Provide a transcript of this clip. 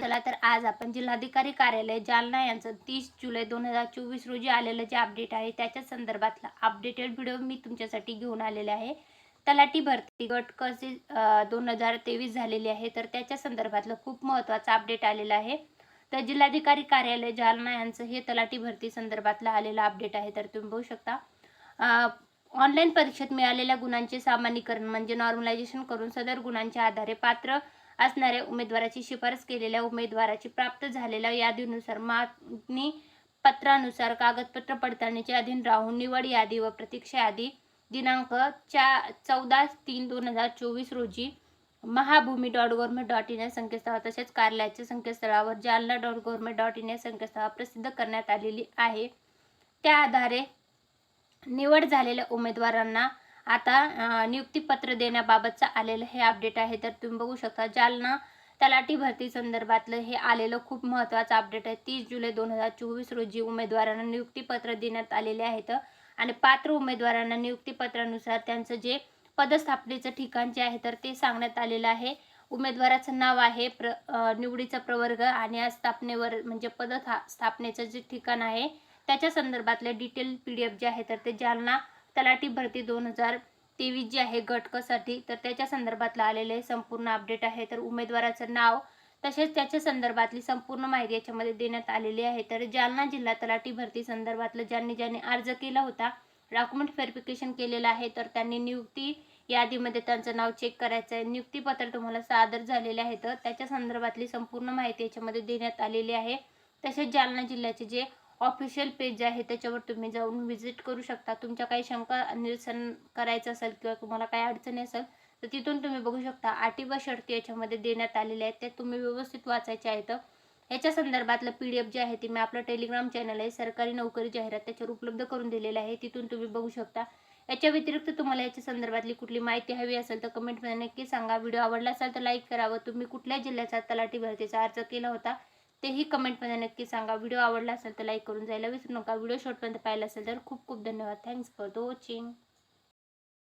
चला तर आज आपण जिल्हाधिकारी कार्यालय जालना यांचं तीस जुलै दोन हजार चोवीस रोजी आलेलं जे अपडेट आहे त्याच्या संदर्भातला अपडेटेड व्हिडिओ मी तुमच्यासाठी घेऊन आलेले आहे. तलाठी भरती गट कसे दोन हजार तेवीस झालेली आहे तर त्याच्या संदर्भातलं खूप महत्त्वाचं अपडेट आलेलं आहे. तर जिल्हाधिकारी कार्यालय जालना यांचं हे तलाठी भरती संदर्भातलं आलेलं अपडेट आहे तर तुम्ही बघू शकता. ऑनलाईन परीक्षेत मिळालेल्या गुणांचे सामान्यीकरण म्हणजे नॉर्मलायझेशन करून सदर गुणांच्या आधारे पात्र असणाऱ्या उमेदवाराची शिफारस केलेल्या उमेदवाराची प्राप्त झालेल्या यादीनुसार मागणी पत्रानुसार कागदपत्र पडताळणीचे अधीन राहून निवड यादी व प्रतीक्षा यादी दिनांक चा चौदा तीन दोन हजार चोवीस रोजी Mahabhumi dot government dot in या संकेतस्थळावर तसेच कार्यालयाच्या संकेतस्थळावर Jalna dot government dot in या संकेतस्थळावर प्रसिद्ध करण्यात आलेली आहे. त्या आधारे निवड झालेल्या उमेदवारांना आता नियुक्तीपत्र देण्याबाबतचं आलेलं हे अपडेट आहे. तर तुम्ही बघू शकता जालना तलाठी भरती संदर्भातलं हे आलेलं खूप महत्त्वाचं अपडेट आहे. तीस जुलै दोन हजार चोवीस रोजी उमेदवारांना नियुक्तीपत्र देण्यात आलेले आहेत आणि पात्र उमेदवारांना नियुक्तीपत्रानुसार त्यांचं जे पदस्थापनेचं ठिकाण जे आहे तर ते सांगण्यात आलेलं आहे. उमेदवाराचं नाव आहे प्र निवडीचा प्रवर्ग आणि स्थापनेवर म्हणजे पद स्थापनेचं जे ठिकाण आहे त्याच्या संदर्भातले डिटेल पी डी एफ जे आहे तर ते जालना तलाठी भरती दोन हजार तेवीस जी आहे घटकासाठी. तर त्याच्या संदर्भातलं आलेले संपूर्ण अपडेट आहे. तर उमेदवाराचं नाव तसेच त्याच्या संदर्भातली संपूर्ण माहिती याच्यामध्ये देण्यात आलेली आहे. तर जालना जिल्हा तलाठी भरती संदर्भातलं ज्यांनी ज्यांनी अर्ज केला होता डॉक्युमेंट व्हेरिफिकेशन केलेलं आहे. तर त्यांनी नियुक्ती यादीमध्ये त्यांचं नाव चेक करायचं आहे. नियुक्तीपत्र तुम्हाला सादर झालेले आहे. तर त्याच्या संदर्भातली संपूर्ण माहिती याच्यामध्ये देण्यात आलेली आहे. तसेच जालना जिल्ह्याचे जे ऑफिशियल पेज जे आहे त्याच्यावर तुम्ही जाऊन व्हिजिट करू शकता. तुमच्या काही शंका निरसन करायचं असेल किंवा तुम्हाला काही अडचणी असेल तर तिथून तुम्ही बघू शकता. आटी व शर्ती याच्यामध्ये देण्यात आलेल्या आहेत. ते तुम्ही व्यवस्थित वाचायचे आहेत याच्या संदर्भातलं पी डी एफ जे आहे ते मी आपलं टेलिग्राम चॅनल आहे सरकारी नोकरी जाहिरात त्याच्यावर उपलब्ध करून दिलेलं आहे. तिथून तुम्ही बघू शकता. याच्या व्यतिरिक्त तुम्हाला याच्या संदर्भातली कुठली माहिती हवी असेल तर कमेंटमध्ये नक्की सांगा. व्हिडिओ आवडला असेल तर लाईक करावं. तुम्ही कुठल्या जिल्ह्याचा तलाठी भरतीचा अर्ज केला होता तेही कमेंटमध्ये नक्की सांगा. व्हिडिओ आवडला असेल तर लाईक करून जायला विसरू नका. व्हिडिओ शॉर्टपर्यंत पाहिला असेल तर खूप खूप धन्यवाद. Thanks for the watching